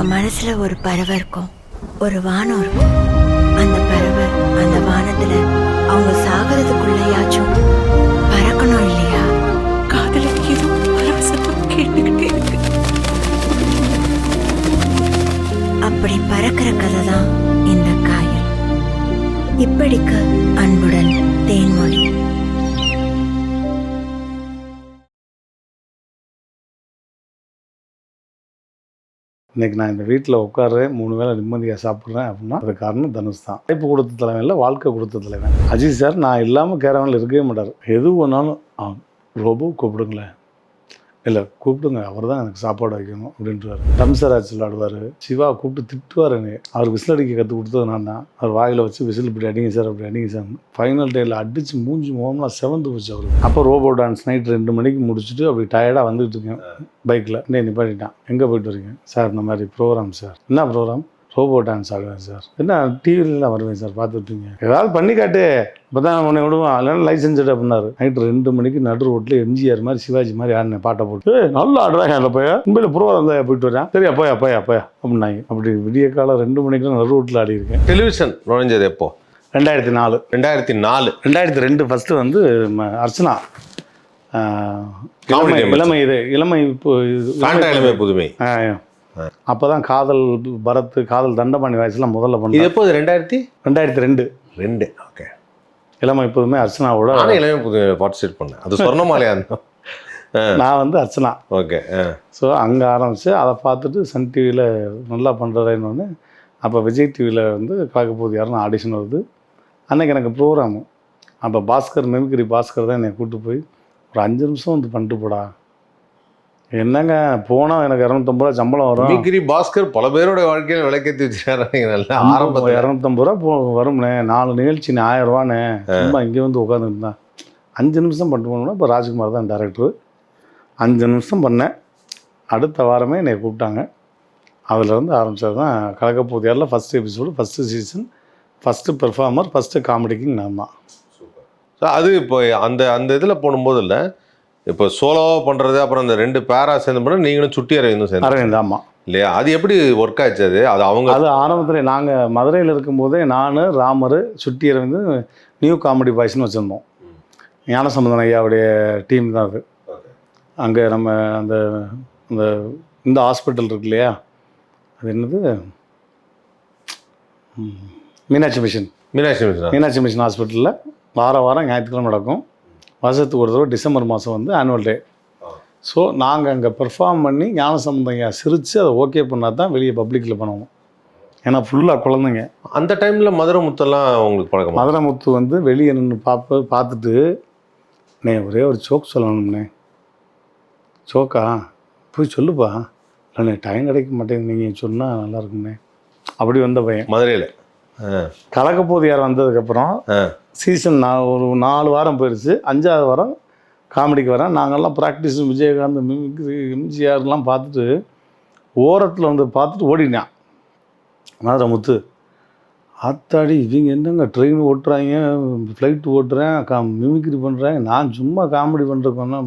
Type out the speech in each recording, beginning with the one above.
அவங்க மனசுல ஒரு பறவை இருக்கும். ஒரு வானம் இருக்கும். அந்த பறவை அந்த வானத்துல அவங்க சாகிறதுக்குள்ளயாச்சும் பறக்கணும் இல்லையா? காதலுக்கு கேட்டுக்கிட்டே இருக்கு. அப்படி பறக்கிற கதை தான் இந்த காயல் இப்படிக்கு அன்புடன் தேன்மொழி. இன்னைக்கு நான் இந்த வீட்டில் உட்காடுறேன் மூணு வேளை நிம்மதியாக சாப்பிட்றேன் அப்படின்னா அது காரணம் தனுஷ் தான். வாய்ப்பு கொடுத்த தலைவன் இல்லை வாழ்க்கை கொடுத்த தலைவன். அஜித் சார் நான் இல்லாமல் கேரவனில் இருக்கவே மாட்டார். எது ஒன்றாலும் ஆ ரோபோ கூப்பிடுங்களேன். இல்லை கூப்பிடுங்க அவர் தான் எனக்கு சாப்பாடு வைக்கணும் அப்படின்றாரு. டம்சராஜ் விளாடுவார் சிவா கூப்பிட்டு திட்டுவார் என்னை அவர் விசில் அடிக்க கற்றுக் கொடுத்தது நான் தான் அவர் வாயில் வச்சு விசில் இப்படி அடிங்க சார் அப்படி அடிங்க சார் ஃபைனல் டேயில் அடித்து மூஞ்சி முகம்லாம் செவந்து போச்சு அவருக்கு அப்போ ரோபோ டான்ஸ் நைட் ரெண்டு மணிக்கு முடிச்சுட்டு அப்படி டயர்டாக வந்துகிட்டு இருக்கேன். பைக்கில் நே நிப்பாட்டிட்டான். எங்கே போயிட்டு வரீங்க சார் இந்த மாதிரி ப்ரோக்ராம் சார் என்ன ப்ரோக்ராம் ரோபோ டான்ஸ் ஆடுவேன் சார் என்ன டிவிலலாம் வருவேன் சார் பார்த்துட்டுங்க ஏதாவது பண்ணி காட்டு. இப்போ தான் உன்னை விடுவான். இல்லைன்னா லைசன்ஸ் எடு அப்படின்னாரு. நைட்டு ரெண்டு மணிக்கு நடு ரோட்டில் எம்ஜிஆர் மாதிரி சிவாஜி மாதிரி ஆடினேன் பாட்டை போட்டு. "ஏய், நல்லா ஆடுறாங்க அதில் போய் உண்மையில ப்ரோக்ராம் தான் போயிட்டு வரேன்? சரியா போயா போயா போயா அப்படின்னாங்க. அப்படி விடிய காலம் ரெண்டு மணிக்கு நடு ரோட்டில் ஆடி இருக்கேன். டெலிவிஷன் நுழைஞ்சது எப்போ? ரெண்டாயிரத்தி நாலு. ரெண்டாயிரத்தி நாலு. ரெண்டாயிரத்தி ரெண்டு ஃபஸ்ட்டு வந்து அர்ச்சனா. இளமை இது இளமை இப்போ புதுமை. அப்போ தான் காதல் பரத் காதல் தண்டபாணி வயசுலாம் முதல்ல இது பண்ணேன் எப்போ ரெண்டாயிரத்தி? ரெண்டாயிரத்தி ரெண்டு. ரெண்டு ஓகே. இளமை எப்போதுமே அர்ச்சனாவோட நானும் இளமை பார்ட்டிசிபேட் பண்ணேன். அது சொர்ணமாலையா இருந்தோம் நான் வந்து அர்ச்சனா. ஓகே ஸோ அங்கே ஆரம்பித்து அதை பார்த்துட்டு சன் டிவியில் நல்லா பண்ணுறேன்னு அப்போ விஜய் டிவியில் வந்து காக்கப்போது யாருன்னு ஆடிஷன் வருது. அன்னைக்கு எனக்கு ப்ரோக்ராமு அப்போ பாஸ்கர் மிமிக்ரி பாஸ்கர் தான் என்னை கூப்பிட்டு போய் ஒரு அஞ்சு நிமிஷம் வந்து பண்ணிட்டு போடா. என்னங்க போனால் எனக்கு இரநூத்தம்பது ரூபா சம்பளம் வரும். மிமிக்ரி பாஸ்கர் பல பேரோட வாழ்க்கையில விளக்கேற்றி வச்சுக்காரு நல்லா ஆரம்பத்தில். இரநூத்தம்பது ரூபா போ வரும்ண்ணே நாலு நிகழ்ச்சி ஆயிரம் ரூபாண்ணே சும்மா இங்கே வந்து உட்காந்துருந்தேன் அஞ்சு நிமிஷம் பண்ணிட்டு போனோம்னா இப்போ ராஜ்குமார் தான் டேரக்டர் அஞ்சு நிமிஷம் பண்ணேன். அடுத்த வாரமே என்னை கூப்பிட்டாங்க. அதுலேருந்து ஆரம்பிச்சது தான் கலக்கப்போதியாரில் first episode first season first performer first காமெடிக்கு நான் தான். அது இப்போ அந்த அந்த இதில் போடும்போது இல்லை இப்போ சோலோவாக பண்ணுறது அப்புறம் அந்த ரெண்டு பேரா சேர்ந்து பண்ண நீங்களும் சுட்டி அரவிந்தும் சேர்ந்து அரவிந்த் ஆமாம் இல்லையா? அது எப்படி ஒர்க் ஆச்சு அது? அது அவங்க அது ஆரம்பத்தில் நாங்கள் மதுரையில் இருக்கும்போதே நான் ராமர் சுட்டி அரவிந்து நியூ காமெடி பாய்ஸ்னு வச்சுருந்தோம். ஞானசம்பந்தன் ஐயாவுடைய டீம் தான் அது. அங்கே நம்ம அந்த அந்த இந்த ஹாஸ்பிட்டல் இருக்கு இல்லையா? அது என்னது? Meenakshi Mission Meenakshi Mission Meenakshi Mission ஹாஸ்பிட்டலில் வார வாரம் ஞாயிற்றுக்கிழமை நடக்கும். வருஷத்துக்கு ஒரு தடவை டிசம்பர் மாதம் வந்து ஆனுவல் டே ஸோ நாங்கள் அங்கே பெர்ஃபார்ம் பண்ணி ஞானசம்பந்தம் ஐயா சிரித்து அதை ஓகே பண்ணால் தான் வெளியே பப்ளிக்கில் பண்ணுவோம். ஏன்னா ஃபுல்லாக குழந்தைங்க. அந்த டைமில் மதுரை முத்தெல்லாம் உங்களுக்கு பழக்கமா? மதுரை முத்து வந்து வெளியே நின்று பார்ப்ப பார்த்துட்டு நே ஒரே ஒரு சோக் சொல்லணும்ண்ணே. சோக்கா போய் சொல்லுப்பா. இல்லைண்ணே டைம் கிடைக்க மாட்டேங்குது. நீங்கள் சொன்னால் நல்லா இருக்கும்ண்ணே. அப்படி வந்த பையன். மதுரையில்? கலக்கப்போதியார் வந்ததுக்கப்புறம் சீசன் நான் ஒரு நாலு வாரம் போயிடுச்சு அஞ்சாவது வாரம் காமெடிக்கு வரேன். நாங்கள்லாம் ப்ராக்டிஸ் விஜயகாந்த் மிமிக்ரி எம்ஜிஆர்லாம் பார்த்துட்டு ஓரத்தில் வந்து பார்த்துட்டு ஓடினான். மதுரை முத்து ஆத்தாடி இவங்க என்னங்க ட்ரெயின் ஓட்டுறாங்க ஃப்ளைட் ஓட்டுறேன் கா மிமிக்ரி பண்ணுறேன் நான் சும்மா காமெடி பண்ணுறேன்னா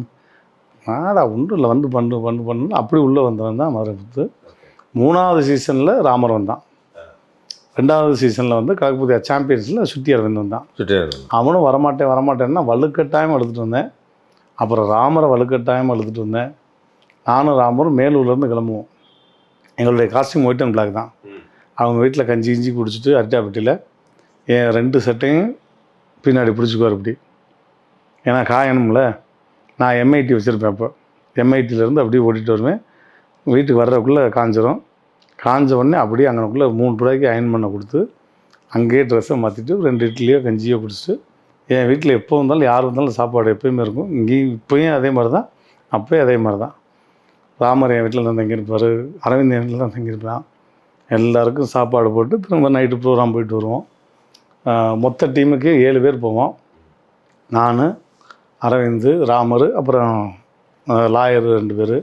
நாடா ஒன்றும் இல்லை. வந்து பண்ணு பண்ணு பண்ணுன்னு அப்படி உள்ளே வந்தவன் தான் மதுரை முத்து. மூணாவது சீசனில் ராமர் வந்தான். ரெண்டாவது சீசனில் வந்து கலக்குபதியா சாம்பியன்ஸில் சுத்தி அரவிந்த் வந்தான். அரவிந்த் அவனும் வரமாட்டேன் வரமாட்டேன்னா வலுக்கட்டாயம் எடுத்துகிட்டு வந்தேன். அப்புறம் ராமரை வலுக்கட்டாயம் எடுத்துகிட்டு வந்தேன். நானும் ராமரும் மேலூர்லேருந்து கிளம்புவோம். எங்களுடைய காஸ்டியூம் ஒயிட் அண்ட் பிளாக் தான். அவங்க வீட்டில் கஞ்சி கிஞ்சி குடிச்சிட்டு அரிட்டாப்பட்டியில் என் ரெண்டு சட்டையும் பின்னாடி பிடிச்சிக்குவார் இப்படி. ஏன்னா காயணும்ல நான் எம்ஐடி வச்சுருப்பேன் அப்போ. எம்ஐடியிலேருந்து அப்படியே ஓட்டிகிட்டு வருவேன். வீட்டுக்கு வர்றதுக்குள்ளே காஞ்சிரும். காஞ்ச உடனே அப்படியே அங்கனக்குள்ளே மூணு ரூபாய்க்கு அயன் பண்ண கொடுத்து அங்கேயே ட்ரெஸ்ஸை மாற்றிட்டு ரெண்டு இட்லியோ கஞ்சியோ குடிச்சிட்டு என் வீட்டில் எப்போ வந்தாலும் யார் வந்தாலும் சாப்பாடு எப்போயுமே இருக்கும். இங்கேயும் இப்போயும் அதே மாதிரி தான் அப்போயும் அதே மாதிரி தான் ராமர் என் வீட்டில் தான் தங்கியிருப்பார். அரவிந்த் என் வீட்டில் தான் தங்கியிருப்பான். எல்லாருக்கும் சாப்பாடு போட்டு திரும்ப நைட்டு ப்ரோக்ராம் போயிட்டு வருவோம். மொத்த டீமுக்கு ஏழு பேர் போவோம். நான் அரவிந்து ராமர் அப்புறம் லாயர் ரெண்டு பேர்.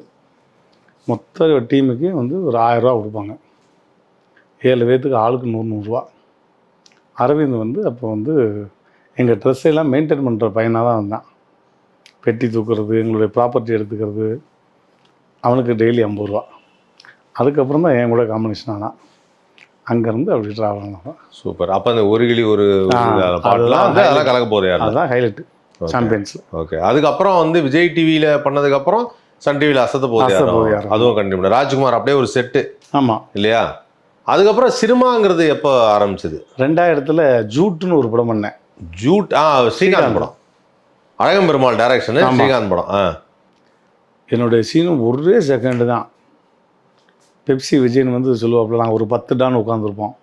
மொத்த டீமுக்கு வந்து ஒரு ஆயரூவா கொடுப்பாங்க. ஏழு பேர்த்துக்கு ஆளுக்கு நூறு நூறுரூவா அரவிந்த் வந்து அப்போ வந்து எங்கள் ட்ரெஸ் எல்லாம் மெயின்டைன் பண்ணுற பையனாக தான் வந்தான் பெட்டி தூக்குறது எங்களுடைய ப்ராப்பர்ட்டி எடுத்துக்கிறது. அவனுக்கு டெய்லி ஐம்பது ரூபா. அதுக்கப்புறம் தான் என் கூட காம்பினேஷன் ஆனால் அங்கேருந்து அப்படி ட்ராவல் ஆனோம் சூப்பர். அப்ப அந்த ஒரு கிளி ஒரு அதெல்லாம் கலக்க யாரு அதுதான் ஹைலைட்டு சாம்பியன்ஸில் ஓகே அதுக்கப்புறம் வந்து விஜய் டிவியில பண்ணதுக்கு அப்புறம் சன் டிவியில அசத்த போகுது. அதுவும் கண்டிப்பா ராஜ்குமார் அப்படியே ஒரு செட்டு ஆமாம் இல்லையா? அதுக்கப்புறம் சினிமாங்கிறது எப்போ ஆரம்பிச்சது? ரெண்டாயிரத்தில் ஜூட்டுன்னு ஒரு படம் பண்ணேன். ஜூட் ஆ ஸ்ரீகாந்த் படம். அழகம் பெருமாள் டைரக்ஷன். ஸ்ரீகாந்த் படம் ஆ. என்னுடைய சீனும் ஒரே செகண்டு தான். பெப்சி விஜயன் வந்து சொல்லுவாப்புல நாங்கள் ஒரு பத்து டான் உட்காந்துருப்போம்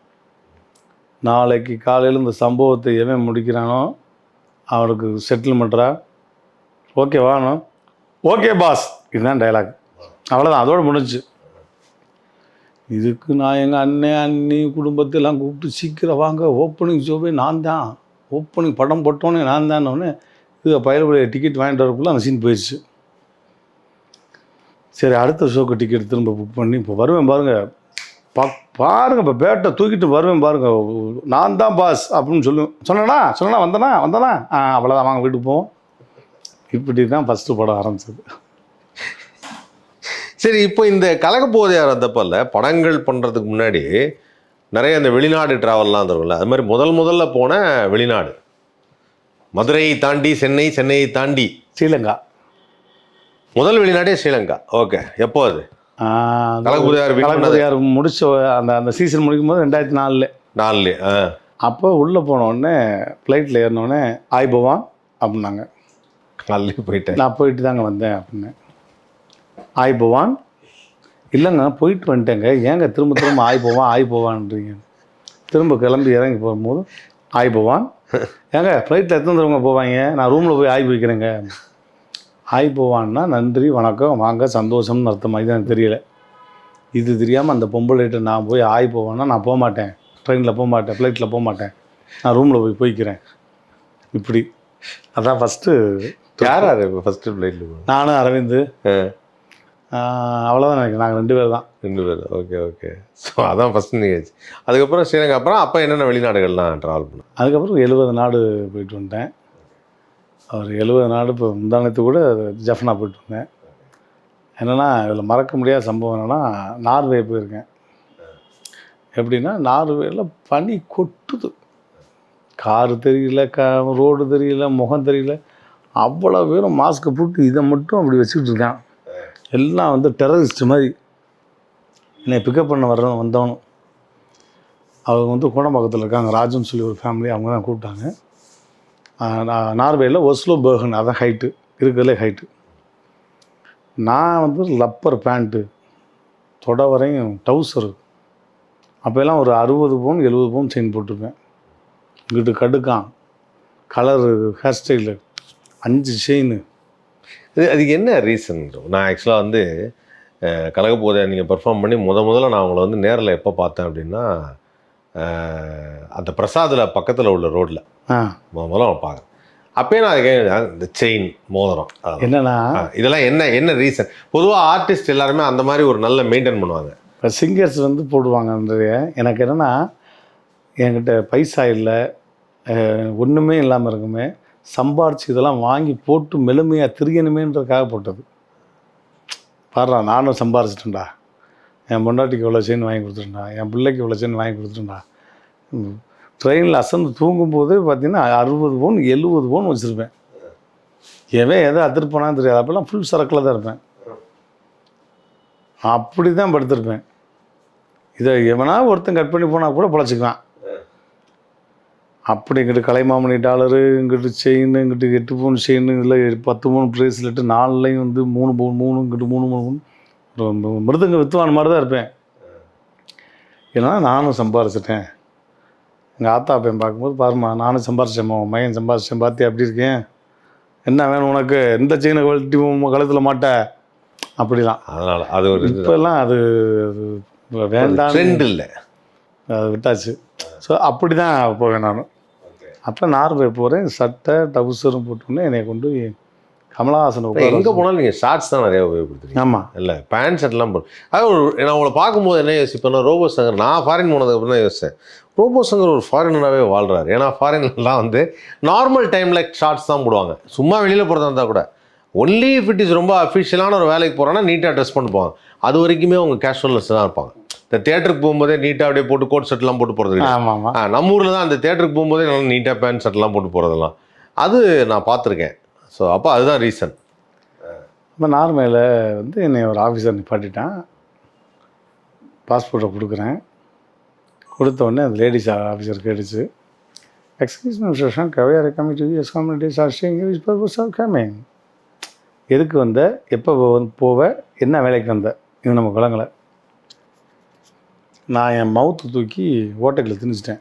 நாளைக்கு காலையில் இந்த சம்பவத்தை எவன் முடிக்கிறானோ அவனுக்கு செட்டில்மெண்ட்டா ஓகே வானோ ஓகே பாஸ் இதுதான் டைலாக் அவ்வளோதான் அதோடு முடிஞ்சு. இதுக்கு நான் எங்கள் அண்ணன் அண்ணி குடும்பத்தெல்லாம் கூப்பிட்டு சீக்கிரம் வாங்க. ஓப்பனிங் ஷோவே நான் தான். ஓப்பனிங் படம் போட்டோன்னே நான் தானே இது பயிலுடைய டிக்கெட் வாங்கிட்டு வரக்குள்ள அந்த சீன் போயிடுச்சு. சரி அடுத்த ஷோக்கு டிக்கெட் திரும்ப புக் பண்ணி இப்போ வருவேன் பாருங்கள் பா பாருங்க இப்போ பேட்டை தூக்கிட்டு வருவேன் பாருங்கள் நான் தான் பாஸ் அப்படின்னு சொல்லுவேன் சொன்னனா? சொன்னா வந்தனா? வந்தனா? ஆ அவ்வளோதான் வாங்க வீட்டுக்கு போவோம். இப்படி தான் ஃபஸ்ட்டு படம் ஆரம்பிச்சது. சரி இப்போ இந்த கலக்க போதையார் வந்தப்பல்ல படங்கள் பண்றதுக்கு முன்னாடி நிறைய இந்த வெளிநாடு டிராவல்லாம் தரும்ல அது மாதிரி முதல் முதல்ல போன வெளிநாடு. மதுரையை தாண்டி சென்னை சென்னையை தாண்டி. ஸ்ரீலங்கா. முதல் வெளிநாடே ஸ்ரீலங்கா. ஓகே எப்போ அது. கலக்குதியார் முடிச்ச அந்த அந்த சீசன் முடிக்கும் போது ரெண்டாயிரத்தி நாலில். நாலு ஆ. அப்போ உள்ளே போனோடனே ஃப்ளைட்டில் ஏறினோடனே ஆய் பவான் அப்படின்னாங்க. நாலு போயிட்டேன். நான் போயிட்டு தாங்க வந்தேன் அப்படின்னு. ஆய் போவான். இல்லைங்க போயிட்டு வந்துட்டேங்க. ஏங்க திரும்ப திரும்ப ஆய் போவான் ஆய் போவான்றீங்க? திரும்ப கிளம்பி இறங்கி போகும்போது ஆய் போவான். ஏங்க ஃப்ளைட்டில் எத்தனை தடவை போவாங்க நான் ரூமில் போய் ஆய் போய்க்கிறேங்க ஆய் போவான்னா நன்றி வணக்கம் வாங்க சந்தோஷம்னு அர்த்தம். மாதிரி எனக்கு தெரியல. இது தெரியாமல் அந்த பொம்பளைகிட்ட நான் போய் ஆய் போவேன்னா நான் போக மாட்டேன். ட்ரெயினில் போக மாட்டேன் ஃப்ளைட்டில் போக மாட்டேன். நான் ரூமில் போய் போய்க்கிறேன். இப்படி. அதான் ஃபஸ்ட்டு யார் இப்போ ஃபர்ஸ்ட் ஃப்ளைட்டில் நானும் அரவிந்த். அவ்வளோதான் நினைக்கிறேன். நாங்கள் ரெண்டு பேர் தான். ரெண்டு பேர். Okay okay. ஸோ அதான் ஃபர்ஸ்ட் நிகழ்ச்சி அதுக்கப்புறம் ஸ்ரீலங்கா அப்புறம் அப்போ என்னென்ன வெளிநாடுகள்லாம் ட்ராவல் பண்ண? அதுக்கப்புறம் எழுபது நாடு போயிட்டு வந்துட்டேன். அவர் எழுபது நாடு இப்போ முந்தானத்து கூட ஜஃப்னா போயிட்டு வந்தேன். என்னென்னா இதில் மறக்க முடியாத சம்பவம் என்னென்னா நார்வே போயிருக்கேன். எப்படின்னா நார்வேல பனி கொட்டுது. காரு தெரியல க ரோடு தெரியல முகம் தெரியல. அவ்வளோ பேரும் மாஸ்க்கை போட்டு இதை மட்டும் அப்படி வச்சுக்கிட்டு இருக்கான். எல்லாம் வந்து டெரரிஸ்ட் மாதிரி. என்னை பிக்கப் பண்ண வர வந்தவனும். அவங்க வந்து கோடம்பாக்கத்தில் இருக்காங்க. ராஜுன்னு சொல்லி ஒரு ஃபேமிலி அவங்க தான் கூப்பிட்டாங்க. நான் நார்வேயில் ஒஸ்லோ பேர்கன் அதான் ஹைட்டு இருக்கிறதுலே ஹைட்டு நான் வந்து லப்பர் பேண்ட்டு தொட வரையும் டவுசரு அப்போல்லாம் ஒரு அறுபது பவுன் எழுபது பவுன் செயின் போட்டிருப்பேன். இங்கிட்டு கடுக்கான். கலரு ஹேர் ஸ்டைலு அஞ்சு செயின் இது அதுக்கு என்ன ரீசன் நான் ஆக்சுவலாக வந்து அஹ், கலக்க போதை நீங்கள் பெர்ஃபார்ம் பண்ணி முத முதல்ல நான் உங்களை வந்து நேரில் எப்போ பார்த்தேன் அப்படின்னா அந்த பிரசாதில் பக்கத்தில் உள்ள ரோட்டில் முத முதல்ல அவன் பார்க்குறேன். அப்பயே நான் கேட்குறேன் இந்த செயின் மோதிரம். என்னென்னா இதெல்லாம் என்ன என்ன ரீசன் பொதுவாக ஆர்டிஸ்ட் எல்லாருமே அந்த மாதிரி ஒரு நல்ல மெயின்டைன் பண்ணுவாங்க. இப்போ சிங்கர்ஸ் வந்து போடுவாங்க நிறைய எனக்கு என்னென்னா என்கிட்ட பைசா இல்லை. ஒன்றுமே இல்லாமல் இருக்குமே. சம்பாரிச்சு இதெல்லாம் வாங்கி போட்டு மெலுமையாக திரியணுமேன்றதுக்காக போட்டது. பாடுறா நானும் சம்பாரிச்சிட்டேன்டா. என் பொண்டாட்டிக்கு இவ்வளோ செயின் வாங்கி கொடுத்துட்டேன்டா. என் பிள்ளைக்கு இவ்வளோ செயின் வாங்கி கொடுத்துட்டேன்டா. ட்ரெயினில் அசந்து தூங்கும்போது பார்த்தீங்கன்னா அறுபது பவுன் எழுபது பவுன் வச்சுருப்பேன். எவன் எதை அதிர்ப்பானான்னு தெரியாது. அப்போல்லாம் ஃபுல் சரக்கில் தான் இருப்பேன். அப்படி தான் படுத்திருப்பேன். இதை எவனா ஒருத்தன் கட் பண்ணி போனால் கூட பழச்சிக்கலாம். அப்படி இங்கிட்டு கலைமாமணி டாலரு இங்கிட்டு செயின் இங்கிட்டு எட்டு பவுன் செயின் இதில் பத்து பவுன் ப்ரேஸ்லெட்டு நாலுலையும் வந்து மூணு பவுன் மூணு இங்கிட்டு மூணு மூணு ஒரு மிருதங்க வித்துவான் மாதிரி தான் இருப்பேன். ஏன்னா நானும் சம்பாரிச்சிட்டேன். எங்கள் ஆத்தா பையன் பார்க்கும்போது பாரும்மா நானும் சம்பாரிச்சேம்மா உன் மகன் சம்பாரிச்சேன் பார்த்தியா அப்படி இருக்கேன். என்ன வேணும் உனக்கு? எந்த செயினை கழட்டி கழுத்தில் மாட்ட? அப்படிலாம். அதனால அது ஒரு இப்போல்லாம் அது வேண்டாம் ட்ரெண்ட் இல்லை. அதை விட்டாச்சு. ஸோ அப்படி தான் போவேன் நான். அப்போ நார்வே போகிறேன் சட்டை டவுசரும் போட்டோன்னே என்னை கொண்டு கமலஹாசன் எங்கே போனாலும் நீங்கள் ஷார்ட்ஸ் தான் நிறைய உபயோகப்படுத்துறீங்க. ஆமாம் இல்லை பேண்ட் ஷர்ட்லாம் போடும் அது ஒரு நான் உங்களை பார்க்கும்போது என்ன யோசிப்பேன்னா ரோபோ சங்கர் நான் ஃபாரின் போனதுக்கு அப்புறம் தான் யோசித்தேன் ரோபோ சங்கர் ஒரு ஃபாரினராகவே வாழ்றாரு. ஏன்னா ஃபாரின்லாம் வந்து நார்மல் டைமில் ஷார்ட்ஸ் தான் போடுவாங்க. சும்மா வெளியில் போகிறதா இருந்தால் கூட. ஒன்லி இஃப் இட் இஸ் ரொம்ப அஃபிஷியலான ஒரு வேலைக்கு போகிறோன்னா நீட்டாக ட்ரெஸ் பண்ணி போவாங்க. அது வரைக்குமே அவங்க கேஷுவல்ஸ் தான் இருப்பாங்க. இந்த தேட்டருக்கு போகும்போதே நீட்டாக அப்படியே போட்டு கோட் ஷர்ட்லாம் போட்டு போகிறது நம்ம ஊரில் தான் அந்த தேட்டருக்கு போகும்போதே நல்லா நீட்டாக பேண்ட் ஷர்ட்லாம் போட்டு போகிறதெல்லாம் அது நான் பார்த்துருக்கேன். ஸோ அப்போ அதுதான் ரீசன் இப்போ நார்மலில் வந்து என்னை ஒரு ஆஃபீஸர் நிப்பாட்டிட்டான். பாஸ்போர்ட்டை கொடுக்குறேன். கொடுத்த உடனே அந்த லேடிஸ் ஆஃபீஸர் கேட்டுச்சு. Excuse mister Shan கவையார் coming to yes communities are staying which purpose are coming எதுக்கு வந்த? எப்போ வந்து போவ? என்ன வேலைக்கு வந்த? இது நம்ம குழந்தை நான் என் மவுத்து தூக்கி ஓட்டைக்கில் திணிச்சிட்டேன்.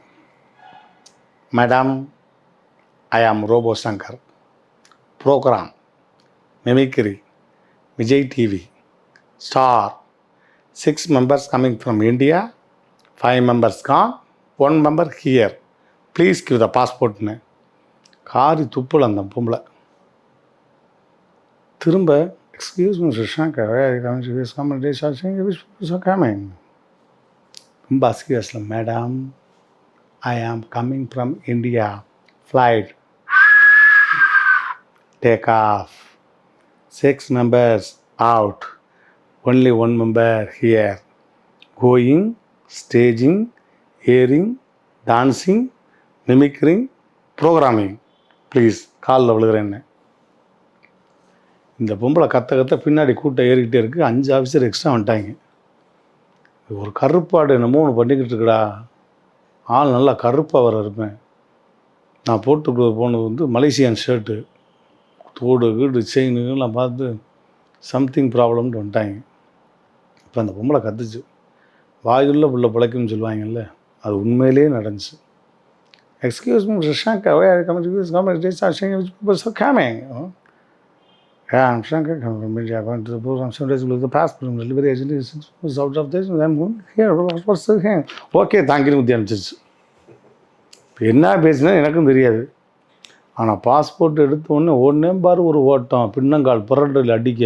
Madam I am robo Shankar programme mimicry Vijay TV star six members coming from India five members gone one member here please give the பாஸ்போர்ட்னு காரி துப்புல அந்த பொம்பளை. திரும்ப எக்ஸ்கியூஸ் மீ சுஷாங்க கமிங் ரொம்ப அஸ்கியூஸ்ல madam I am coming from India flight take off six members out only one member here going staging airing dancing mimicking programming please காலில் விழுகிறேன் என்ன இந்த பொம்பளை கத்த கத்த பின்னாடி கூட்டம் ஏறிக்கிட்டே இருக்குது அஞ்சு ஆஃபீஸர் எக்ஸ்ட்ரா வந்துட்டாங்க. ஒரு கருப்பாடு என்னமோ ஒன்று பண்ணிக்கிட்டு இருக்கடா. ஆள் நல்லா கருப்பாக வர இருப்பேன். நான் போட்டு போனது வந்து மலேசியன் ஷர்ட்டு தோடு வீடு செயினுலாம் பார்த்து சம்திங் ப்ராப்ளம்னு வந்துட்டாங்க. இப்போ அந்த பொம்பளை கத்துச்சு. வாயுள்ள புள்ள பிழைக்கும்னு சொல்லுவாங்கல்ல அது உண்மையிலேயே நடந்துச்சு. Excuse me Rishank away coming Yeah, I'm Shankar coming from India. Going to the program. Some days with the passport and delivery agent is out of this. I'm going here. What's the thing? Okay, thank you. முத்தி என்ன பேசுனா எனக்கும் தெரியாது ஆனால் passport எடுத்த உடனே ஒன்றே பாரு ஒரு ஓட்டம் பின்னங்கால் புரட்டில் அடிக்க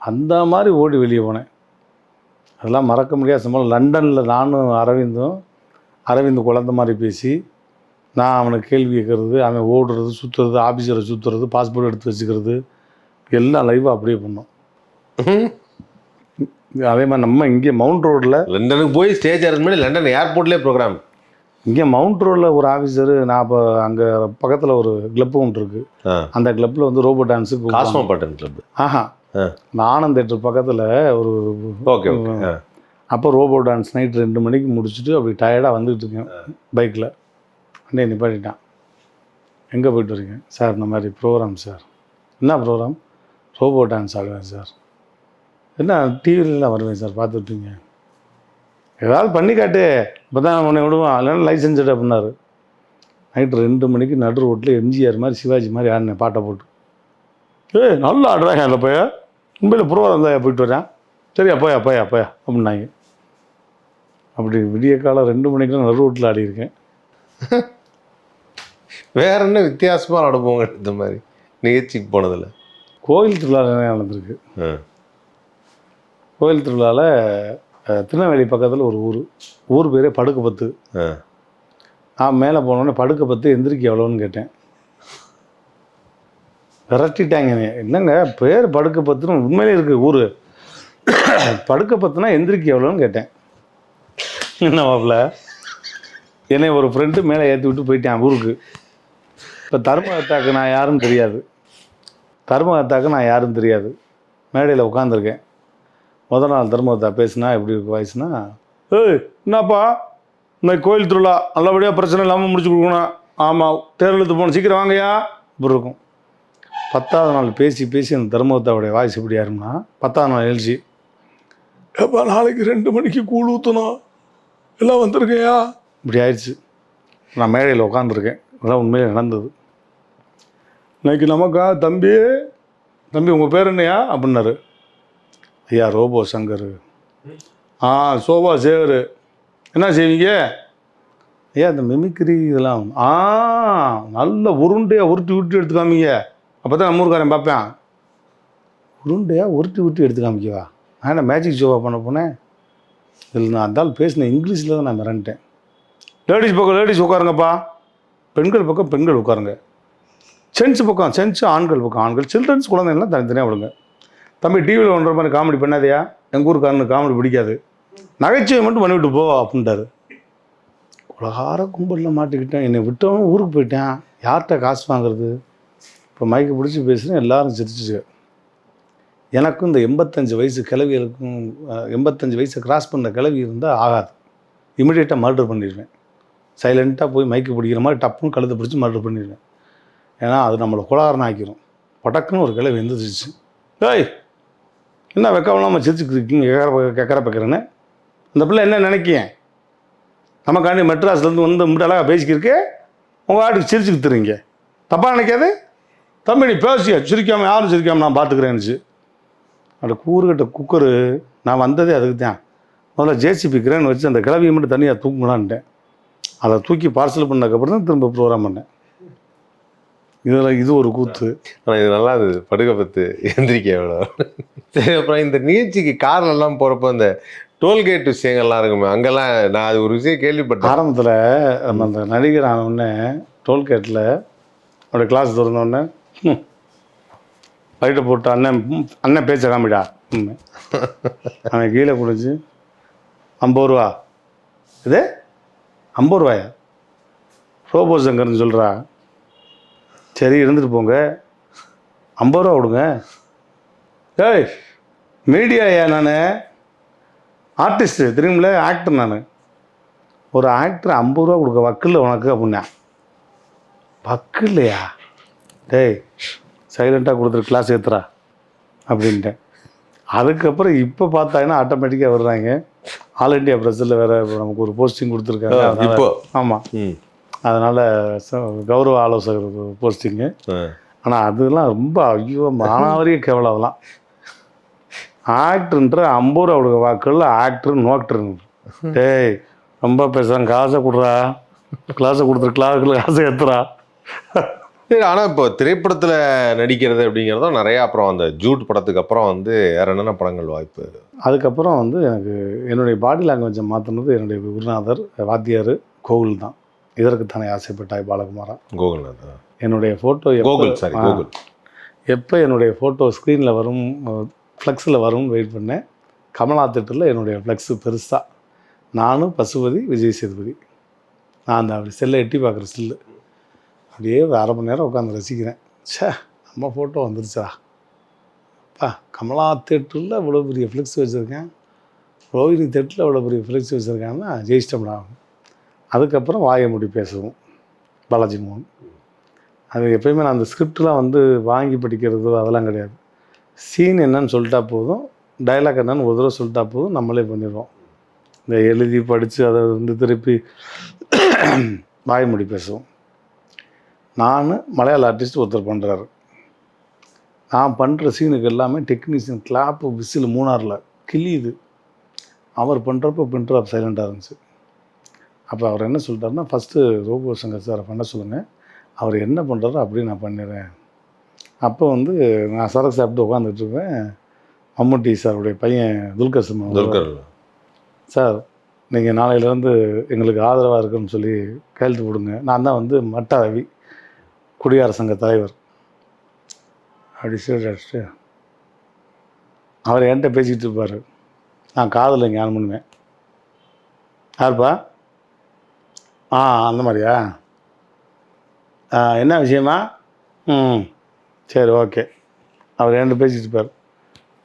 அந்த மாதிரி ஓடி வெளியே போனேன் அதெல்லாம் மறக்க முடியாத சம்பளம் லண்டனில் நானும் அரவிந்தும் அரவிந்த் குழந்த மாதிரி பேசி நான் அவனை கேள்வி கேட்குறது அவன் ஓடுறது சுற்றுறது ஆஃபீஸரை சுற்றுறது பாஸ்போர்ட் எடுத்து வச்சுக்கிறது எல்லாம் லைவாக அப்படியே பண்ணோம். அதே மாதிரி நம்ம இங்கே மவுண்ட் ரோட்டில் லண்டனுக்கு போய் ஸ்டேஜ் அரேஞ்ச் லண்டன் ஏர்போர்ட்லேயே ப்ரோக்ராம் இங்கே மவுண்ட் ரோட்டில் ஒரு ஆஃபீஸரு நான் இப்போ அங்கே பக்கத்தில் ஒரு கிளப்பு ஒன்று இருக்குது ஆ. அந்த கிளப்பில் வந்து ரோபோ டான்ஸுக்கு காஸ்மோ பாட்டன் கிளப் ஆஹா. ஆனந்த் தேட்டர் பக்கத்தில் ஒரு ஓகே அப்போ ரோபோ டான்ஸ் நைட் ரெண்டு மணிக்கு முடிச்சுட்டு அப்படி டயர்டாக வந்துட்டு இருக்கேன் பைக்கில் அண்ணே நிப்பாட்டிட்டான். எங்கே போயிட்டு வரீங்க சார் இந்த மாதிரி ப்ரோக்ராம் சார். என்ன ப்ரோக்ராம் ரோபோ டான்ஸ் ஆடுவேன் சார். என்ன டிவிலலாம் வருவேன் சார் பார்த்துருப்பீங்க. ஏதாவது பண்ணி காட்டு இப்போ தான் உன்னை விடுவான் இல்லைன்னா லைசன்ஸ் எடு அப்படின்னாரு. நைட்டு ரெண்டு மணிக்கு நடு ரோட்டில் எம்ஜிஆர் மாதிரி சிவாஜி மாதிரி ஆடினேன் பாட்டை போட்டு. ஏய் நல்லா ஆடுறாங்க அதில் போய். உண்மையில் ப்ரோக்ராம் தான் போயிட்டு வரேன். சரியா அப்போயா அப்போயா அப்போயா அப்படின்னாங்க. அப்படி விடிய காலம் ரெண்டு மணிக்கெலாம் நடு ரோட்டில் ஆடியிருக்கேன். வேற என்ன வித்தியாசமாக அனுபவங்க இந்த மாதிரி நிகழ்ச்சிக்கு போனதில்லை கோயில் திருவிழா நடந்திருக்கு? கோயில் திருவிழாவில் திருநெல்வேலி பக்கத்தில் ஒரு ஊர். ஊர் பேரே படுக்கப்பத்து. ஆ. நான் மேலே போனோடனே படுக்கப்பத்து எந்திரிக்கு எவ்வளோன்னு கேட்டேன். விரட்டிட்டாங்க. என்னங்க பேர் படுக்கப்பத்துன்னு உண்மையிலே இருக்குது ஊர். படுக்கப்பத்துனா எந்திரிக்கு எவ்வளோன்னு கேட்டேன். என்ன மாப்பிள்ள? என்னை ஒரு ஃப்ரெண்டு மேலே ஏற்றி விட்டு போயிட்டேன் ஊருக்கு. இப்போ தர்மகத்தாக்கு நான் யாருன்னு தெரியாது. தர்மகத்தாக்கு நான் யாருன்னு தெரியாது. மேடையில் உட்காந்துருக்கேன் முதல் நாள் தர்மகத்தா பேசுனா எப்படி இருக்கு வாய்ஸ்னா ஏய் என்னப்பா? இன்னைக்கு கோயில் திருவிழா. நல்லபடியாக பிரச்சனை இல்லாமல் முடிச்சு கொடுக்கணும். ஆமாம் தேர் இழுத்து போகணும். சீக்கிரம் வாங்கய்யா. இப்படி இருக்கும். பத்தாவது நாள் பேசி பேசி அந்த தர்மகத்தாவுடைய வாய்ஸ் எப்படி யாருன்னா பத்தாவது நாள் எழுச்சி எப்பா நாளைக்கு ரெண்டு மணிக்கு கூழ் ஊற்றணும் எல்லாம் வந்திருக்கையா? இப்படி ஆயிடுச்சு. நான் மேடையில் உட்காந்துருக்கேன் இதெல்லாம் உண்மையிலே நடந்தது. இன்னைக்கு நமக்கா தம்பி தம்பி உங்கள் பேர் என்னையா? அப்படின்னாரு. ஐயா ரோபோ சங்கர். ஆ சோபா சேவரு என்ன செய்வீங்க? ஐயா இந்த மிமிக்ரி இதெல்லாம். ஆ நல்ல உருண்டையாக உருட்டி உருட்டி எடுத்து காமிங்க. அப்போ தான் நம்ம ஊருக்காரன் பார்ப்பேன். உருண்டையாக உருட்டி உருட்டி எடுத்து காமிக்கவா? நான் என்ன மேஜிக் ஷோவா பண்ண போனேன்? இதில் நான் அந்தால் பேசின இங்கிலீஷில் தான் நான் மிரண்டேன். லேடிஸ் பக்கம் லேடிஸ் உட்காருங்கப்பா. பெண்கள் பக்கம் பெண்கள் உட்காருங்க. சென்ஸ் பக்கம் சென்ஸ் ஆண்கள் பக்கம். ஆண்கள் சில்ட்ரன்ஸ் குழந்தைங்களாம் தனித்தனியாக விடுங்க. தம்பி டிவியில் ஒன்றரை மாதிரி காமெடி பண்ணாதையா? எங்கள் ஊருக்காரனுக்கு காமெடி பிடிக்காது. நகைச்சுவை மட்டும் பண்ணிவிட்டு போ அப்படின்ட்டாரு. உலகார கும்பலில் மாட்டிக்கிட்டேன். என்னை விட்டவன் ஊருக்கு போயிட்டேன். யார்கிட்ட காசு வாங்குறது? இப்போ மைக்கு பிடிச்சி பேசுகிறேன் எல்லாரும் சிரிச்சிச்சு. எனக்கும் இந்த எண்பத்தஞ்சு வயசு கிளவிகளுக்கும் எண்பத்தஞ்சு வயசு கிராஸ் பண்ண கிளவி இருந்தால் ஆகாது. இமிடியேட்டாக மர்டர் பண்ணிடுவேன். சைலண்ட்டாக போய் மைக்கு பிடிக்கிற மாதிரி டப்புன்னு கழுத்தை பிடிச்சி மர்டர் பண்ணிடுவேன். ஏன்னா அது நம்மளை குலகாரன் ஆக்கிரும் படக்குன்னு ஒரு கிளவி வெந்துருச்சு. டேய் என்ன வெக்கவலாம சிரிச்சுட்டு இருக்கீங்க? கேட்கற கேட்குற பக்கிறேன்னு அந்த பிள்ளை என்ன நினைக்கிங்க நமக்காண்டி மெட்ராஸ்லேருந்து வந்து முட்டை அழகாக பேசிக்கிருக்கு உங்கள் ஆட்டுக்கு சிரிச்சுக்கிட்டு தருங்க தப்பாக நினைக்காது? தம்பி நீ பேசிய? சிரிக்காமல் யாரும் சிரிக்காமல் நான் பார்த்துக்கிறேன்னுச்சு அந்த கூறுகிட்ட குக்கரு நான் வந்ததே அதுக்கு தான். முதல்ல ஜேசிபி கிரேன் வச்சு அந்த கிளவியை மட்டும் தனியாக தூக்கலான்ட்டேன் அதை தூக்கி பார்சல் பண்ணதுக்கப்புறம் தான் திரும்ப ப்ரோக்ராம் பண்ணேன். இதில் இது ஒரு கூத்து. ஆனால் இது நல்லா இருந்தது. படுக்க பத்து எந்திரிக்க எவ்வளோ சரி அப்புறம் இந்த நிகழ்ச்சிக்கு கார்ல எல்லாம் போகிறப்போ இந்த டோல்கேட் விஷயங்கள்லாம் இருக்குமே அங்கெல்லாம் நான் அது ஒரு விஷயம் கேள்விப்பட்டேன். ஆரம்பத்தில் நம்ம அந்த நடிகர் ஆன உடனே டோல்கேட்டில் அவருடைய கிளாஸ் திறந்தோடனே லைட்டை போட்டு அண்ணன் அண்ணன் பேச்ச காமிடா. அவன் கீழே குடிச்சு ஐம்பது ரூபா. இது? ஐம்பது ரூபாயா? ரோபோ சங்கர்னு சொல்கிறா சரி இருந்துட்டு போங்க. ஐம்பது ரூபா கொடுங்க. ஏய் மீடியாயா நான்? ஆர்டிஸ்ட்டு தெரியுமில்ல? ஆக்டர் நான். ஒரு ஆக்டர் ஐம்பது ரூபா கொடுக்க வக்கில்ல உனக்கு அப்படின்னா. வக்கு இல்லையா டேய் சைலண்ட்டாக கொடுத்துரு கிளாஸ் ஏற்றுறா அப்படின்ட்டேன். அதுக்கப்புறம் இப்போ பார்த்தாங்கன்னா ஆட்டோமேட்டிக்காக வர்றாங்க. ஆல் இண்டியா ப்ரெஸ்ஸில் வேறு நமக்கு ஒரு போஸ்டிங் கொடுத்துருக்காங்க. இப்போ? ஆமாம் ம். அதனால் கௌரவ ஆலோசகர் போஸ்டிங்கு. ஆனால் அதெல்லாம் ரொம்ப ஐயோ மானாவரிய கேவலம் அதெல்லாம். ஆக்டர்ன்ற ஐம்பது ரூபா கொடுக்க வாக்குள்ள ஆக்டர் நோக்டர்னு டேய் ரொம்ப பேசுகிறான் காசை கொடுறா. கிளாஸை கொடுத்துரு கிளாஸில் காசை ஏற்றுறா சரி ஆனால் இப்போ திரைப்படத்தில் நடிக்கிறது அப்படிங்கிறதும் நிறையா அப்புறம் அந்த ஜூட் படத்துக்கு அப்புறம் வந்து வேற என்னென்ன படங்கள் வாய்ப்பு? அதுக்கப்புறம் வந்து எனக்கு என்னுடைய பாடி லாங்குவேஜை மாற்றினது என்னுடைய குருநாதர் வாத்தியார் கோகுல் தான் இதற்கு தானே ஆசைப்பட்டாய் பாலகுமாரா? கோகுல்நாத். என்னுடைய ஃபோட்டோ கோகுல் சாரி கோகுல் எப்போ என்னுடைய ஃபோட்டோ ஸ்க்ரீனில் வரும் ஃப்ளெக்ஸில் வரும்னு வெயிட் பண்ணேன். கமலா தியேட்டரில் என்னுடைய ஃப்ளெக்ஸு பெருசாக நானும் பசுபதி விஜய் சேதுபதி. நான் அந்த அப்படி செல்லை எட்டி பார்க்குற செல்லு. அப்படியே ஒரு அரை மணி நேரம் உட்காந்து ரசிக்கிறேன். ச்சே நம்ம ஃபோட்டோ வந்துருச்சா? அப்பா கமலா தேட்டரில் இவ்வளோ பெரிய ஃப்ளெக்ஸ் வச்சுருக்கேன். ரோஹிணி தேட்டரில் இவ்வளோ பெரிய ஃப்ளெக்ஸ் வச்சுருக்காங்கன்னா ஜெயிச்சிட்டோம்டா. அதுக்கப்புறம் வாயை மூடி பேசுவோம் பாலாஜி மோகன். அது எப்பயுமே நான் அந்த ஸ்கிரிப்ட்லாம் வந்து வாங்கி படிக்கிறதோ அதெல்லாம் கிடையாது. சீன் என்னன்னு சொல்லிட்டா போதும் டைலாக் என்னன்னு ஒரு தடவை சொல்லிட்டா போதும் நம்மளே பண்ணிடுவோம் இந்த எழுதி படித்து அதை வந்து திருப்பி வாய் பேசுவோம். நான் மலையாள ஆர்டிஸ்ட் ஒருத்தர் பண்ணுறாரு நான் பண்ணுற சீனுக்கு எல்லாமே டெக்னீஷியன் கிளாப்பு விசில் மூணாரில் கிளியுது அவர் பண்ணுறப்ப பின்ட்ராப் சைலண்டாக இருந்துச்சு. அப்போ அவர் என்ன சொல்லிட்டாருன்னா ஃபஸ்ட்டு ரோபோ சங்கர் சாரை பண்ண சொல்லுங்கள் அவர் என்ன பண்ணுறாரோ அப்படியே நான் பண்ணிடுறேன். அப்போ வந்து நான் சரக்கு சாப்பிட்டு உட்காந்துட்டு இருப்பேன். மம்முட்டி சாருடைய பையன் துல்கர் சிம்மன் துல்கர். சார் நீங்கள் நாளையிலேருந்து எங்களுக்கு ஆதரவாக இருக்குன்னு சொல்லி கையெழுத்து போடுங்க. நான் தான் வந்து மட்ட ரவி குடியார சங்க தலைவர். அப்படி அடிச்சுட்டு அவர் என்கிட்ட பேசிக்கிட்டு இருப்பார். நான் காதில் ஞானம் பண்ணுவேன். யாருப்பா? ஆ அந்த மாதிரியா? ஆ, என்ன விஷயமா? ம் சரி ஓகே. அவர் என்கிட்ட பேசிட்டு இருப்பார்.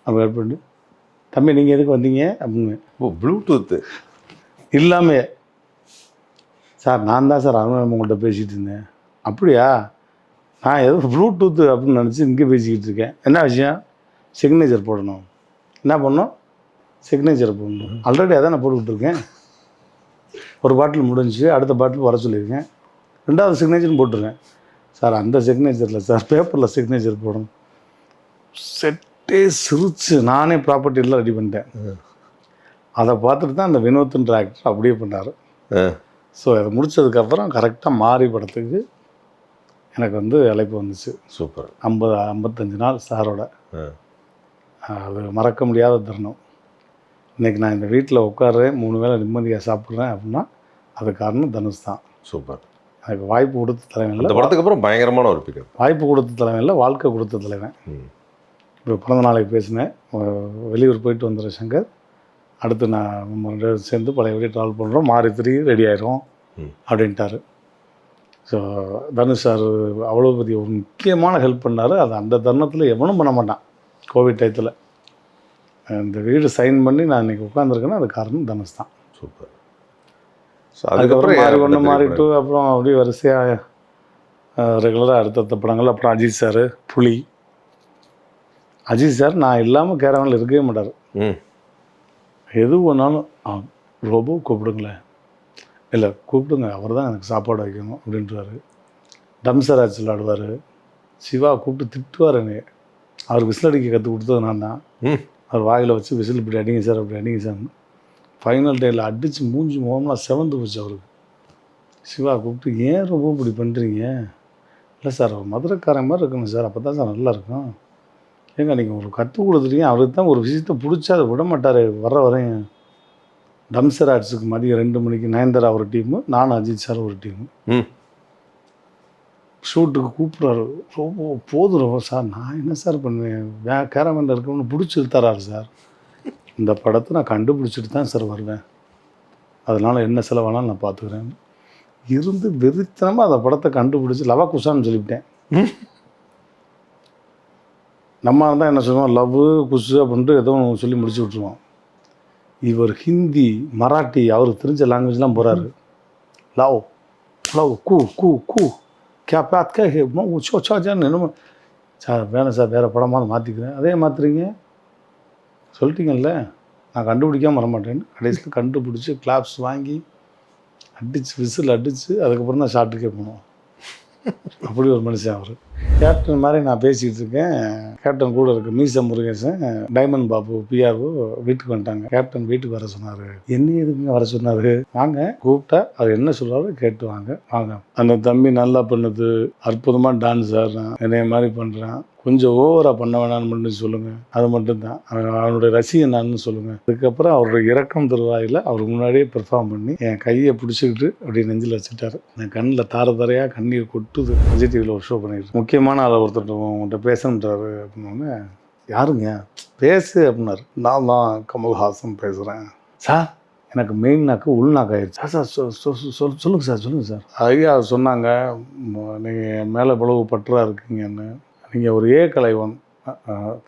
அவர் ஏட் பண்ணிட்டு. தம்பி நீங்கள் எதுக்கு வந்தீங்க? அப்படின்னு. ஓ ப்ளூடூத்து இல்லாமே சார் நான் தான் சார் அருண் உங்கள்கிட்ட பேசிகிட்டு இருந்தேன். அப்படியா? நான் ஏதோ ப்ளூடூத்து அப்படின்னு நினச்சி இங்கே பேசிக்கிட்டு இருக்கேன். என்ன விஷயம்? சிக்னேச்சர் போடணும். என்ன பண்ணணும்? சிக்னேச்சர் போடணும். ஆல்ரெடி அதான் நான் போட்டுக்கிட்டு இருக்கேன். ஒரு பாட்டில் முடிஞ்சுச்சு அடுத்த பாட்டில் வர சொல்லியிருக்கேன். ரெண்டாவது சிக்னேச்சர் போட்டுருக்கேன். சார் அந்த சிக்னேச்சரில் சார் பேப்பரில் சிக்னேச்சர் போடணும். செட்டே சிரிச்சு நானே ப்ராப்பர்ட்டிலாம் ரெடி பண்ணிட்டேன். அதை பார்த்துட்டு தான் அந்த வினோத்ன்ற ஆக்டர் அப்படியே பண்ணார். ஸோ அதை முடிச்சதுக்கப்புறம் கரெக்டாக மாறி படத்துக்கு எனக்கு வந்து அழைப்பு வந்துச்சு. சூப்பர். ஐம்பது ஐம்பத்தஞ்சு நாள் சாரோட. அது மறக்க முடியாத தருணம். இன்றைக்கி நான் இந்த வீட்டில் உட்காடுறேன் மூணு வேளை நிம்மதியாக சாப்பிட்றேன் அப்படின்னா அது காரணம் தனுஷ் தான். சூப்பர். எனக்கு வாய்ப்பு கொடுத்த தலைவன் இல்லை. படத்துக்கு அப்புறம் பயங்கரமான ஒரு பீரியட் வாய்ப்பு கொடுத்த தலைவன் இல்லை வாழ்க்கை கொடுத்த தலைவன். இப்போ பிறந்த நாளைக்கு பேசினேன். வெளியூர் போயிட்டு வந்துடுற சங்கர். அடுத்து நான் நம்ம ரெண்டு பேரும் சேர்ந்து பழைய வழி ட்ராவல் பண்ணுறோம் மாறி திரும்பி ரெடி ஆயிரும். அப்படின்ட்டாரு. ஸோ தனுஷ் சார் அவ்வளோ பெரிய ஒரு முக்கியமான ஹெல்ப் பண்ணார். அது அந்த தருணத்தில் எவனும் பண்ண மாட்டான். கோவிட் டயத்தில் இந்த வீடு சைன் பண்ணி நான் இன்னைக்கு உட்காந்துருக்கேன்னா அது காரணம் தனுஷ் தான். சூப்பர். ஸோ அதுக்கப்புறம் மாறி ஒன்று மாறிட்டு அப்புறம் அப்படியே வரிசையாக ரெகுலராக அடுத்தடுத்த படங்கள் அப்புறம் அஜித் சார் புலி. அஜித் சார் நான் இல்லாமல் கேரவனில் இருக்கவே மாட்டார். ம். எது ஒன்றாலும் ரோபோ கூப்பிடுங்களேன். இல்லை கூப்பிடுங்க அவர் தான் எனக்கு சாப்பாடு வைக்கணும் அப்படின்றாரு. டம்சராஜ் விளாடுவார் சிவா கூப்பிட்டு திட்டுவார் என்னைய. அவர் விசில் அடிக்க கற்றுக் கொடுத்தது நான் தான். ம். அவர் வாயில் வச்சு விசில் இப்படி அடிங்க சார் அப்படி அடிங்க சார். ஃபைனல் டேயில் அடித்து மூஞ்சி முகம்லாம் செவந்து போச்சு அவருக்கு. சிவா கூப்பிட்டு ஏன் ரொம்ப இப்படி பண்ணுறீங்க இல்லை சார் அவர் மதுரைக்காரன் மாதிரி இருக்கணும் சார். அப்போ தான் சார் நல்லாயிருக்கும் ஏங்க நீங்கள் ஒரு கற்றுக் கொடுத்துட்டீங்க. அவருக்கு தான் ஒரு விஷயத்தை பிடிச்சா அதை விட மாட்டார். வர வரையும் டம்சர் ஆர்ட்ஸுக்கு மதியம் ரெண்டு மணிக்கு நயன்தாரா ஒரு டீமு நானும் அஜித் சார் ஒரு டீமு. ம். ஷூட்டுக்கு கூப்பிட்றாரு. ரொம்ப போதும் ரொம்ப சார். நான் என்ன சார் பண்ணுவேன்? வே கேரமேனில் இருக்கணும்னு பிடிச்சிட்டு தராரு சார். இந்த படத்தை நான் கண்டுபிடிச்சிட்டு தான் சார் வருவேன். அதனால் என்ன செலவானாலும் நான் பார்த்துக்கிறேன். இருந்து வெறித்தனமாக அந்த படத்தை கண்டுபிடிச்சி லவா குஷான்னு சொல்லிவிட்டேன். நம்ம இருந்தால் என்ன சொல்லுவோம்? லவ் குஷு அப்படின்ட்டு ஏதோ ஒன்று சொல்லி முடிச்சு விட்ருவோம் இவர் ஹிந்தி மராட்டி அவருக்கு தெரிஞ்ச லாங்குவேஜ்லாம் போகிறாரு லவ் லவ் கூ கூ கூ. கே பாத் கே ஹே மோ சோ என்னமோ. சார் வேணாம் சார் வேறு படமாக மாற்றிக்கிறேன் அதே மாற்றுறீங்க சொல்லிட்டீங்கல்ல? நான் கண்டுபிடிக்காம வர மாட்டேன்னு கடைசியில் கண்டுபிடிச்சி கிளாப்ஸ் வாங்கி அடிச்சு விசில் அடித்து அதுக்கப்புறம் தான் ஷார்ட்டுக்கே போனோம். அப்படி ஒரு மனுஷன் அவர். கேப்டன் மாதிரி நான் பேசிகிட்டு இருக்கேன். கேப்டன் கூட இருக்கு மீச முருகேசன் டைமண்ட் பாபு பிஆர்ஓ வீட்டுக்கு வந்துட்டாங்க. கேப்டன் வீட்டுக்கு வர சொன்னார். என்ன எதுக்குங்க வர சொன்னார்? வாங்க கூப்பிட்டா அவர் என்ன சொல்கிறாரோ கேட்டு வாங்க. வாங்க. அந்த தம்பி நல்லா பண்ணுது அற்புதமாக டான்ஸ் ஆடுறான் என்னைய மாதிரி பண்ணுறான் கொஞ்சம் ஓவராக பண்ண வேணாம்னு மட்டும் சொல்லுங்கள் அது மட்டும்தான். அவனுடைய ரசிகன் நான் சொல்லுங்கள் அதுக்கப்புறம் அவருடைய இறக்கம் திருவாயில் அவர் முன்னாடியே பெர்ஃபார்ம் பண்ணி என் கையை பிடிச்சிக்கிட்டு அப்படியே நெஞ்சில் வச்சுட்டாரு. என் கண்ணில் தார தாரையாக கண்ணீர் கொட்டுது. விஜய் டிவியில் ஒரு ஷோ பண்ணிட்டு முக்கியமான ஆளை ஒருத்தர் உங்கள்கிட்ட பேசணுன்றாரு அப்படின்னு யாருங்க? பேசு அப்படின்னாரு. நான் தான் கமல்ஹாசன் பேசுகிறேன் சார் எனக்கு மெயின் நாக்கு உள்நாக்கு ஆயிடுச்சு சார் சார் சொ- சொல் சொல்லுங்கள் சார் சொல்லுங்கள் சார். ஐயா சொன்னாங்க நீங்கள் மேலே இவ்வளவு பற்றா இருக்கீங்கன்னு. நீங்கள் ஒரு ஏ கலைவன்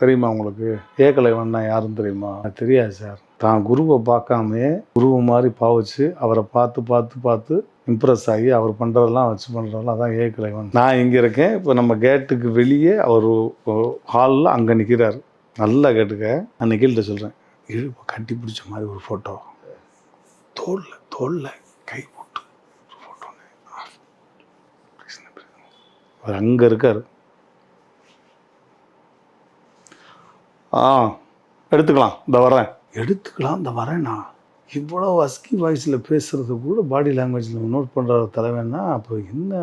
தெரியுமா உங்களுக்கு? ஏ கலைவன்னா யாருன்னு தெரியுமா? தெரியாது சார். தான் குருவை பார்க்காமயே குருவை மாதிரி பாவிச்சு அவரை பார்த்து பார்த்து பார்த்து இம்ப்ரெஸ் ஆகி அவர் பண்ணுறதெல்லாம் வச்சு பண்ணுறதெல்லாம் அதான் ஏ கலைவன் நான் இங்கே இருக்கேன். இப்போ நம்ம கேட்டுக்கு வெளியே அவர் ஹாலில் அங்கே நிற்கிறார் நல்லா கேட்டுக்க. நான் நிக்கில்கிட்ட சொல்கிறேன் இழுப்பு கட்டி பிடிச்ச மாதிரி ஒரு ஃபோட்டோ தோலில் தோல்ல கை போட்டு ஒரு ஃபோட்டோன்னு அவர் அங்கே இருக்கார். ஆ எடுத்துக்கலாம். இந்த வரேன். எடுத்துக்கலாம். இந்த வரேண்ணா இவ்வளோ அஸ்கி வாய்ஸில் பேசுகிறது கூட பாடி லாங்குவேஜில் நோட் பண்ணுற தலைவன்னா அப்போ என்ன